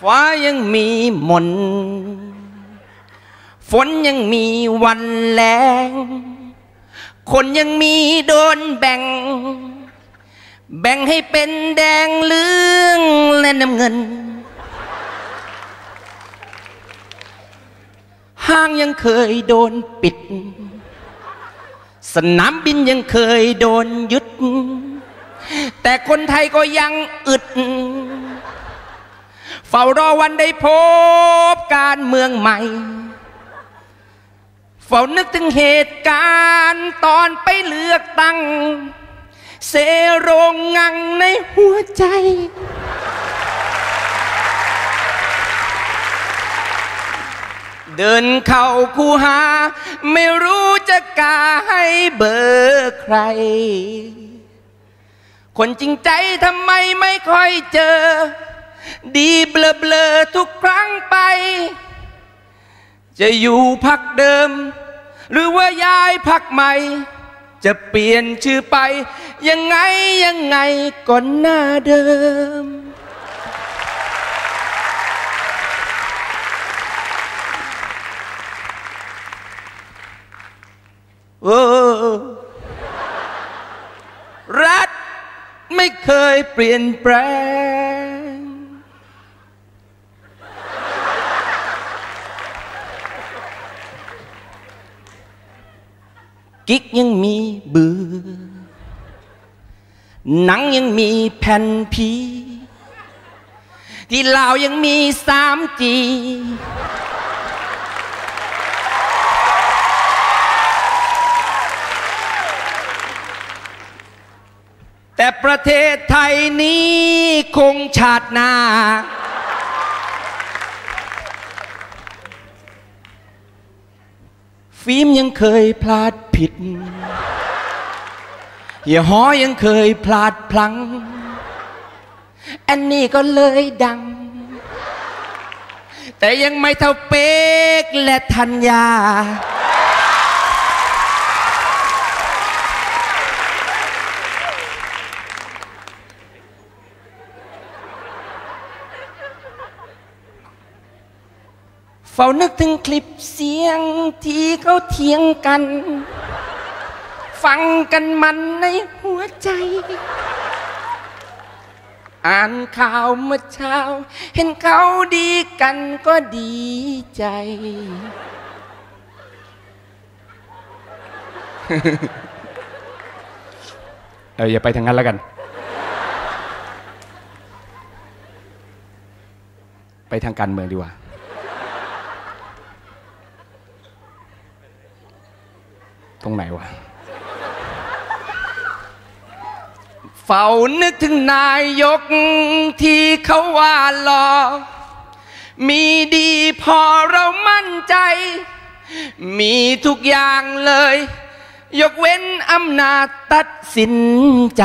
ฟ้ายังมีมน ฝนยังมีวันแรงคนยังมีโดนแบ่ง แบ่งให้เป็นแดงเหลืองและน้ำเงิน ห้างยังเคยโดนปิด สนามบินยังเคยโดนยึด แต่คนไทยก็ยังอึด เฝ้ารอวันได้พบการเมืองใหม่ เฝ้านึกถึงเหตุการณ์ตอนไปเลือกตั้ง เสโรงงังในหัวใจ เดินเข้าคูหา ไม่รู้จะกาให้เบอร์ใคร คนจริงใจทำไมไม่ค่อยเจอ ดีเบลอเบลอทุกครั้งไป จะอยู่พักเดิม หรือว่าย้ายพักใหม่ จะเปลี่ยนชื่อไป ยังไงยังไงก่อนหน้าเดิม โอ้รัฐไม่เคยเปลี่ยนแปลง กิ๊กยังมีเบื่อ หนังยังมีแผ่นผีที่ลาวยังมีสามจีแต่ประเทศไทยนี้คงชาติหน้า ฟิล์มยังเคยพลาดผิดเฮียหอยังเคยพลาดพลั้ง อันนี้ก็เลยดัง แต่ยังไม่เท่าเป๊กและธัญญา เฝ้านึกถึงคลิปเสียงที่เขาเถียงกัน ฟังกันมันในหัวใจ อ่านข่าวเมื่อเช้า เห็นเขาดีกันก็ดีใจ เอออย่าไปทางนั้นแล้วกัน ไปทางการเมืองดีกว่า ตรงไหนวะเฝ้านึกถึงนายกที่เขาว่าหลอมีดีพอเรามั่นใจ มีทุกอย่างเลย ยกเว้นอำนาจตัดสินใจ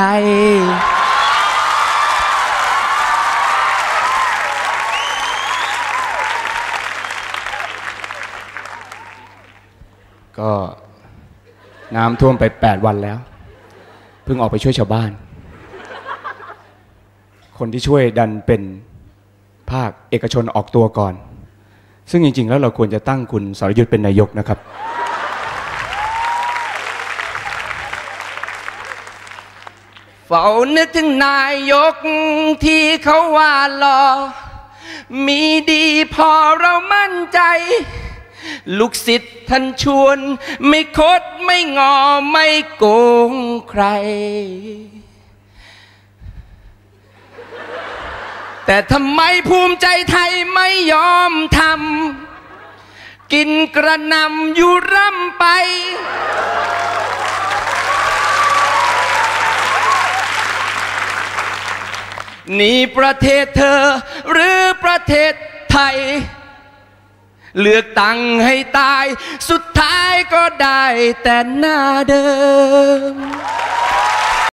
ก็ น้ำท่วมไป 8 วันแล้ว เพิ่งออกไปช่วยชาวบ้าน คนที่ช่วยดันเป็นภาคเอกชนออกตัวก่อน ซึ่งจริง ๆ แล้วเราควรจะตั้งคุณสรยุทธ์เป็นนายกนะครับ เฝ้านึกถึงนายกที่เขาว่าหลอมีดีพอเรามั่นใจ ลูกศิษย์ท่านชวน ไม่คดไม่งอไม่โกงใคร แต่ทำไมภูมิใจไทยไม่ยอมทำกินกระนำอยู่ร่ำไป นี่ประเทศเธอ หรือประเทศไทย เลือกตั้งให้ตาย สุดท้ายก็ได้แต่หน้าเดิม